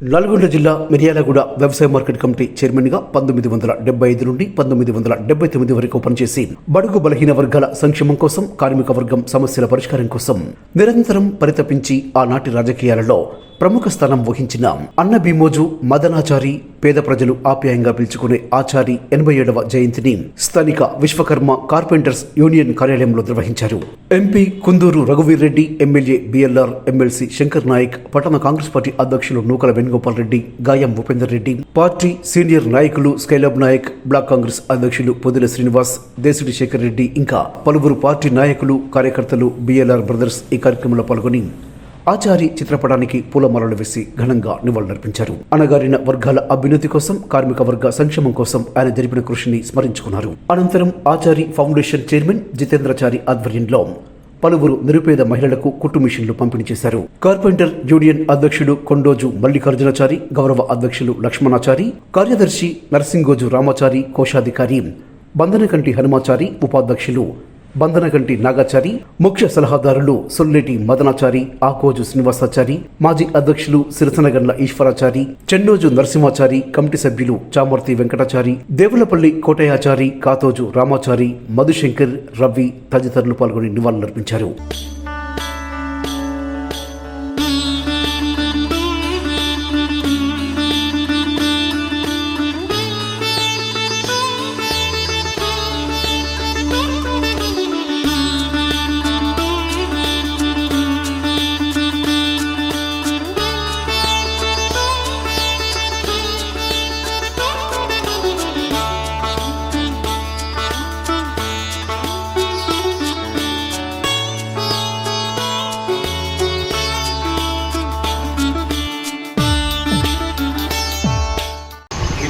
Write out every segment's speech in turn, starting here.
నల్గొండ జిల్లా మిర్యాలగూడ వ్యవసాయ market committee చైర్మన్గా పంతొమ్మిది వందల డెబ్బై ఐదు నుండి పంతొమ్మిది వందల డెబ్బై తొమ్మిది వరకు పనిచేసి బడుగు బలహీన వర్గాల సంక్షేమం కోసం కార్మిక వర్గం సమస్యల పరిష్కారం కోసం నిరంతరం పరితపించి ఆనాటి రాజకీయాలలో ప్రముఖ స్థానం వహించిన అన్న భీమోజు మదనాచారి పేద ప్రజలు ఆప్యాయంగా పిలుచుకునే ఆచారి ఎనభై ఏడవ జయంతిని స్థానిక విశ్వకర్మ కార్పెంటర్స్ యూనియన్ కార్యాలయంలో నిర్వహించారు. MP Kunduru రఘువీర్ Reddy MLA BLR MLC Shankar Nayak పట్టణ కాంగ్రెస్ పార్టీ అధ్యక్షులు నూకల వేణుగోపాల్ రెడ్డి గాయం ఉపేందర్ రెడ్డి పార్టీ సీనియర్ నాయకులు స్కైలబ్ నాయక్ బ్లాక్ కాంగ్రెస్ అధ్యక్షులు పొదిల శ్రీనివాస్ దేశిడి శేఖర్ రెడ్డి ఇంకా పలువురు పార్టీ నాయకులు కార్యకర్తలు బిఎల్ఆర్ బ్రదర్స్ ఈ కార్యక్రమంలో పాల్గొని ఆచారి చిత్రపటానికి పూలమాలలు వేసి ఘనంగా నివాళులర్పించారు. అణగారిన వర్గాల అభ్యున్నతి కోసం కార్మిక వర్గ సంక్షేమం కోసం ఆయన జరిపిన కృషిని స్మరించుకున్నారు. అనంతరం ఆచారి ఫౌండేషన్ చైర్మన్ జితేంద్రచారి ఆధ్వర్యంలో పలువురు నిరుపేద మహిళలకు కుట్టు మిషన్లు పంపిణీ చేశారు. కార్పెంటర్ యూనియన్ అధ్యక్షుడు కొండోజు మల్లికార్జునాచారి గౌరవ అధ్యక్షులు లక్ష్మణాచారి కార్యదర్శి నరసింగోజు రామాచారి కోశాధికారి బంధనకంటి హనుమాచారి ఉపాధ్యక్షులు బంధనగంటి నాగాచారి ముఖ్య సలహాదారులు సొల్లేటి మదనాచారి ఆకోజు శ్రీనివాసాచారి మాజీ అధ్యక్షులు సిరసనగండ్ల ఈశ్వరాచారి చెన్నోజు నరసింహాచారి కమిటీ సభ్యులు చామర్తి వెంకటాచారి దేవులపల్లి కోటయాచారి కాతోజు రామాచారి మధుశంకర్ రవి తదితరులు పాల్గొని నివాళులర్పించారు.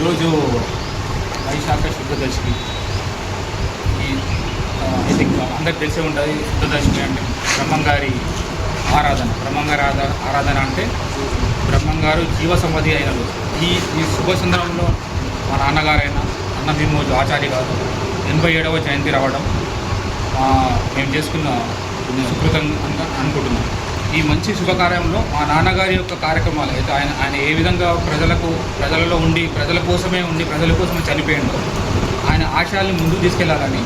ఈరోజు వైశాఖ శుద్ధదశమి. ఈ ఐ థింక్ అందరికి తెలిసే ఉంటుంది శుద్ధదశమి అంటే బ్రహ్మంగారి ఆరాధన. బ్రహ్మంగారి ఆరాధన అంటే బ్రహ్మంగారు జీవ సమాధి అయిన రోజు. ఈ ఈ శుభ సందర్భంలో మా నాన్నగారైన అన్న భీమోజు ఆచార్య గారు ఎనభై ఏడవ జయంతి రావడం మేము చేసుకున్న సుకృతంగా అనుకుంటున్నాం. ఈ మంచి శుభకార్యంలో మా నాన్నగారి యొక్క కార్యక్రమాలు అయితే ఆయన ఆయన ఏ విధంగా ప్రజలకు ప్రజలలో ఉండి ప్రజల కోసమే ఉండి ప్రజల కోసమే చనిపోయిందో ఆయన ఆశయాల్ని ముందుకు తీసుకెళ్ళాలని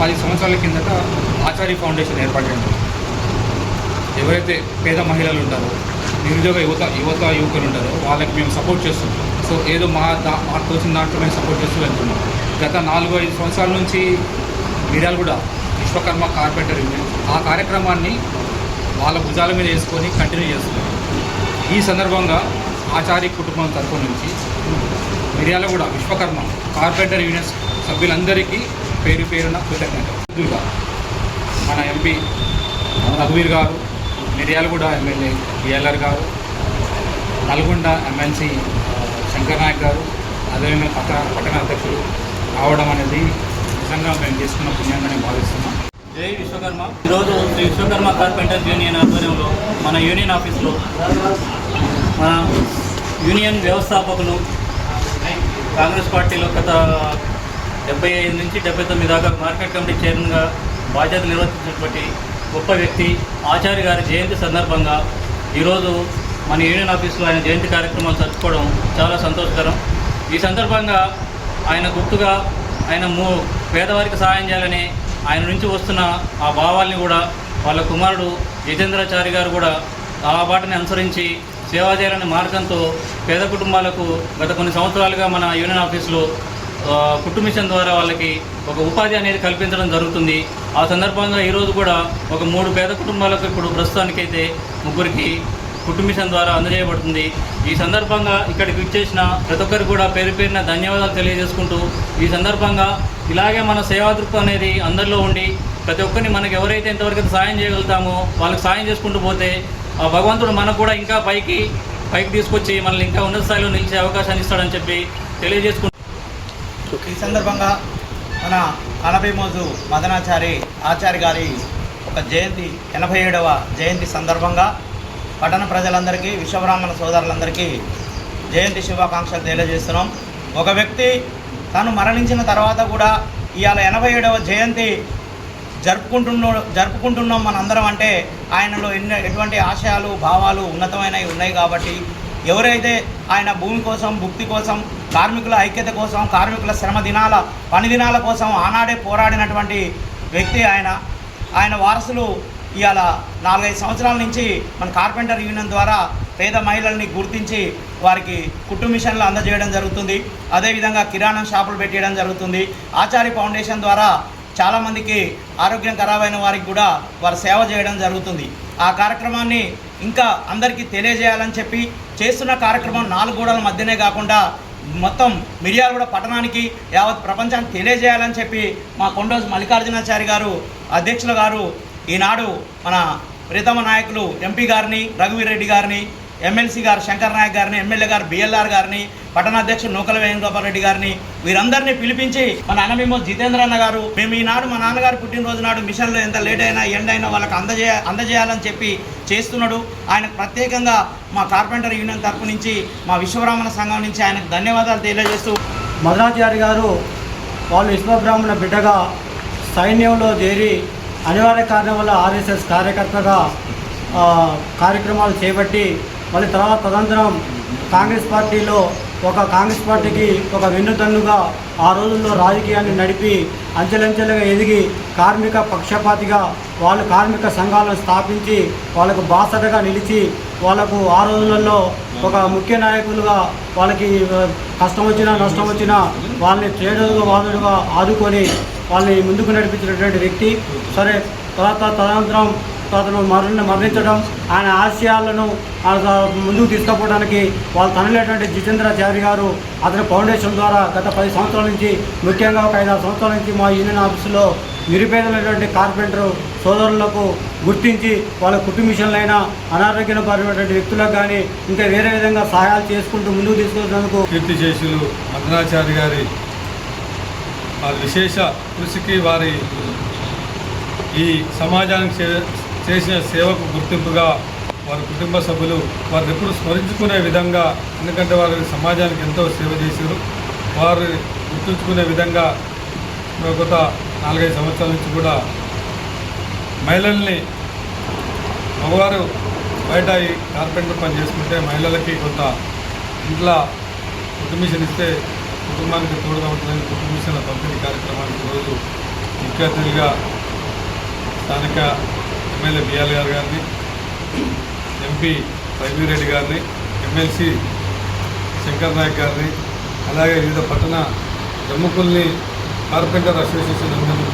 పది సంవత్సరాల కిందట ఆచార్య ఫౌండేషన్ ఏర్పడింది. ఎవరైతే పేద మహిళలు ఉంటారో నిరుద్యోగ యువత యువత యువకులు ఉంటారో వాళ్ళకి మేము సపోర్ట్ చేస్తున్నాం. సో ఏదో మా దా మా తోచిన దాంట్లో మేము సపోర్ట్ చేస్తూ వెళ్తున్నాం గత నాలుగు ఐదు సంవత్సరాల నుంచి మీడియాలు కూడా విశ్వకర్మ కార్పెంటర్ యూనియన్. ఆ కార్యక్రమాన్ని వాళ్ళ భుజాల మీద వేసుకొని కంటిన్యూ చేస్తున్నారు. ఈ సందర్భంగా ఆచార్య కుటుంబం తరఫు నుంచి మిర్యాల కూడా విశ్వకర్మ కార్పెంటర్ యూనియన్ సభ్యులందరికీ పేరు పేరున కృతజ్ఞతలు. మన ఎంపీ రఘువీర్ గారు మిర్యాలగూడ ఎమ్మెల్యే బిఎల్ఆర్ గారు నల్గొండ ఎమ్మెల్సీ శంకర్ నాయక్ గారు అదేవిధంగా పట్టణ పట్టణ అధ్యక్షులు రావడం అనేది నిజంగా మేము చేసుకున్న పుణ్యంగానే భావిస్తున్నాం. జై విశ్వకర్మ. ఈరోజు శ్రీ విశ్వకర్మ కార్పెంటర్స్ యూనియన్ ఆధ్వర్యంలో మన యూనియన్ ఆఫీస్లో మన యూనియన్ వ్యవస్థాపకులు కాంగ్రెస్ పార్టీలో గత డెబ్బై ఐదు నుంచి డెబ్బై తొమ్మిది దాకా మార్కెట్ కమిటీ చైర్మన్గా బాధ్యత నిర్వర్తించినటువంటి గొప్ప వ్యక్తి ఆచార్య గారి జయంతి సందర్భంగా ఈరోజు మన యూనియన్ ఆఫీస్లో ఆయన జయంతి కార్యక్రమాలు జరుపుకోవడం చాలా సంతోషకరం. ఈ సందర్భంగా ఆయన గుర్తుగా ఆయన మూ పేదవారికి సహాయం చేయాలని ఆయన నుంచి వస్తున్న ఆ భావాల్ని కూడా వాళ్ళ కుమారుడు జితేంద్రాచారి గారు కూడా ఆ బాటని అనుసరించి సేవా చేయాలనే మార్గంతో పేద కుటుంబాలకు గత కొన్ని సంవత్సరాలుగా మన యూనియన్ ఆఫీసులో ఆ, కుట్టు మిషన్ ద్వారా వాళ్ళకి ఒక ఉపాధి అనేది కల్పించడం జరుగుతుంది. ఆ సందర్భంగా ఈరోజు కూడా ఒక మూడు పేద కుటుంబాలకు ఇప్పుడు ప్రస్తుతానికైతే ముగ్గురికి కుట్టు మిషన్ ద్వారా అందజేయబడుతుంది. ఈ సందర్భంగా ఇక్కడికి ఇచ్చేసిన ప్రతి ఒక్కరికి కూడా పేరు పేరున ధన్యవాదాలు తెలియజేసుకుంటూ ఈ సందర్భంగా ఇలాగే మన సేవా దృక్పథం అనేది అందరిలో ఉండి ప్రతి ఒక్కరిని మనకు ఎవరైతే ఎంతవరకు అయితే సాయం చేయగలుగుతామో వాళ్ళకి సాయం చేసుకుంటూ పోతే ఆ భగవంతుడు మనకు కూడా ఇంకా పైకి పైకి తీసుకొచ్చి మనల్ని ఇంకా ఉన్నత స్థాయిలో నిలిచే అవకాశాన్ని ఇస్తాడని చెప్పి తెలియజేసుకుంటూ ఈ సందర్భంగా మన అనభిమోజు మదనాచారి ఆచార్య గారి ఒక జయంతి ఎనభై ఏడవ జయంతి సందర్భంగా పట్టణ ప్రజలందరికీ విశ్వబ్రాహ్మణ సోదరులందరికీ జయంతి శుభాకాంక్షలు తెలియజేస్తున్నాం. ఒక వ్యక్తి తాను మరణించిన తర్వాత కూడా ఇవాళ ఎనభై ఏడవ జయంతి జరుపుకుంటున్న జరుపుకుంటున్నాం మనందరం అంటే ఆయనలో ఎన్నో ఎటువంటి ఆశయాలు భావాలు ఉన్నతమైనవి ఉన్నాయి కాబట్టి ఎవరైతే ఆయన భూమి కోసం భుక్తి కోసం కార్మికుల ఐక్యత కోసం కార్మికుల శ్రమ దినాల పని దినాల కోసం ఆనాడే పోరాడినటువంటి వ్యక్తి ఆయన. ఆయన వారసులు ఇవాళ నాలుగైదు సంవత్సరాల నుంచి మన కార్పెంటర్ యూనియన్ ద్వారా పేద మహిళల్ని గుర్తించి వారికి కుట్టు మిషన్లు అందజేయడం జరుగుతుంది. అదేవిధంగా కిరాణం షాపులు పెట్టేయడం జరుగుతుంది. ఆచారి ఫౌండేషన్ ద్వారా చాలామందికి ఆరోగ్యం ఖరాబైన వారికి కూడా వారు సేవ చేయడం జరుగుతుంది. ఆ కార్యక్రమాన్ని ఇంకా అందరికీ తెలియజేయాలని చెప్పి చేస్తున్న కార్యక్రమం నాలుగు గోడల మధ్యనే కాకుండా మొత్తం మిర్యాల కూడా పట్టణానికి యావత్ ప్రపంచానికి తెలియజేయాలని చెప్పి మా కొండోజు మల్లికార్జునాచారి గారు అధ్యక్షుల గారు ఈనాడు మన ప్రీతమ నాయకులు ఎంపీ గారిని రఘువీర్ రెడ్డి గారిని ఎమ్మెల్సీ గారు శంకర్ నాయక్ గారిని ఎమ్మెల్యే గారు బిఎల్ఆర్ గారిని పట్టణాధ్యక్షుడు నూకల వేణుగోపాల్ రెడ్డి గారిని వీరందరినీ పిలిపించి మన అన్నమేమో జితేంద్ర అన్న గారు మేము ఈనాడు మా నాన్నగారు పుట్టినరోజు నాడు మిషన్లో ఎంత లేట్ అయినా ఎండ్ అయినా వాళ్ళకి అందజేయ అందజేయాలని చెప్పి చేస్తున్నాడు. ఆయనకు ప్రత్యేకంగా మా కార్పెంటర్ యూనియన్ తరపు నుంచి మా విశ్వబ్రాహ్మణ సంఘం నుంచి ఆయనకు ధన్యవాదాలు తెలియజేస్తూ మదనాచారి గారు వాళ్ళు విశ్వబ్రాహ్మణ బిడ్డగా సైన్యంలో చేరి అనివార్య కారణం వల్ల ఆర్ఎస్ఎస్ కార్యకర్తగా కార్యక్రమాలు చేపట్టి మళ్ళీ తర్వాత తదనంతరం కాంగ్రెస్ పార్టీలో ఒక కాంగ్రెస్ పార్టీకి ఒక వెన్నుదన్నుగా ఆ రోజుల్లో రాజకీయాన్ని నడిపి అంచెలంచెలుగా ఎదిగి కార్మిక పక్షపాతిగా వాళ్ళు కార్మిక సంఘాలను స్థాపించి వాళ్ళకు బాసటగా నిలిచి వాళ్ళకు ఆ రోజులలో ఒక ముఖ్య నాయకులుగా వాళ్ళకి కష్టం వచ్చినా నష్టం వచ్చినా వాళ్ళని చేడుగా వాదుడుగా ఆదుకొని వాళ్ళని ముందుకు నడిపించినటువంటి వ్యక్తి. సరే తర్వాత తదనంతరం అతను మరణ మరణించడం ఆయన ఆశయాలను ముందుకు తీసుకుపోవడానికి వాళ్ళ తనలేటువంటి జితేంద్రాచారి గారు అతని ఫౌండేషన్ ద్వారా గత పది సంవత్సరాల నుంచి ముఖ్యంగా ఒక ఐదారు సంవత్సరాల నుంచి మా యూనియన్ ఆఫీసులో నిరుపేదలైనటువంటి కార్పెంటర్ సోదరులకు గుర్తించి వాళ్ళ కుటుంబ మిషన్లైనా అనారోగ్యం పాల్పడినటువంటి వ్యక్తులకు కానీ ఇంకా వేరే విధంగా సహాయాలు చేసుకుంటూ ముందుకు తీసుకెళ్ళినందుకు కీర్తిశేషులు మదనాచారి గారి వారి విశేష కృషికి వారి ఈ సమాజానికి చేసిన సేవకు గుర్తింపుగా వారి కుటుంబ సభ్యులు వారిని ఎప్పుడు స్మరించుకునే విధంగా ఎందుకంటే వారు సమాజానికి ఎంతో సేవ చేశారు. వారు గుర్తుంచుకునే విధంగా గత నాలుగైదు సంవత్సరాల నుంచి కూడా మహిళల్ని మగవారు బయట ఈ కార్పెంటర్ పని చేసుకుంటే మహిళలకి కొంత ఇంట్లో కుటుంబిషన్ ఇస్తే కుటుంబానికి తోడుగా ఉంటుందని కుటుంబిషన్ల పంపిణీ కార్యక్రమానికి రోజు ముఖ్య అతిథిగా స్థానిక ఎమ్మెల్యే బిఆర్ గారు గారిని ఎంపీ రెడ్డి గారిని ఎమ్మెల్సీ శంకర్ నాయక్ గారిని అలాగే వివిధ పట్టణ ప్రముఖుల్ని కార్పెంటర్ అసోసియేషన్ అందరినీ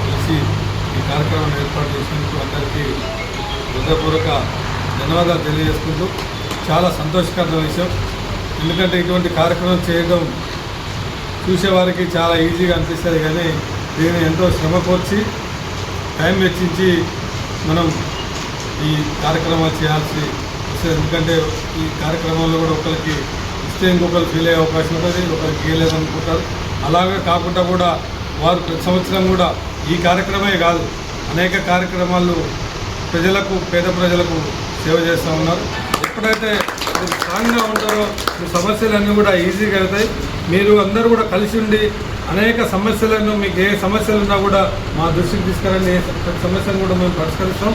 కలిసి ఈ కార్యక్రమాన్ని ఏర్పాటు చేసినందుకు అందరికీ హృదయపూర్వక ధన్యవాదాలు తెలియజేసుకుంటూ చాలా సంతోషకరమైన విషయం. ఎందుకంటే ఇటువంటి కార్యక్రమం చేయడం చూసేవారికి చాలా ఈజీగా అనిపిస్తుంది కానీ దీన్ని ఎంతో శ్రమ కోర్చి టైం వెచ్చించి మనం ఈ కార్యక్రమాలు చేయాల్సి వస్తుంది. ఎందుకంటే ఈ కార్యక్రమంలో కూడా ఒకరికి ఇస్తే ఇంకొకరు ఫీల్ అయ్యే అవకాశం ఉంటుంది ఒకరికి ఇవ్వలేదు అనుకుంటారు అలాగే కాకుండా కూడా వారు ప్రతి సంవత్సరం కూడా ఈ కార్యక్రమే కాదు అనేక కార్యక్రమాలు ప్రజలకు పేద ప్రజలకు సేవ చేస్తూ ఉన్నారు. ఎప్పుడైతే మీరు స్ట్రాంగ్గా ఉంటారో మీ సమస్యలన్నీ కూడా ఈజీగా అవుతాయి. మీరు అందరూ కూడా కలిసి ఉండి అనేక సమస్యలను మీకు ఏ సమస్యలు ఉన్నా కూడా మా దృష్టికి తీసుకురండి. ఏ సమస్యను కూడా మేము పరిష్కరిస్తాం.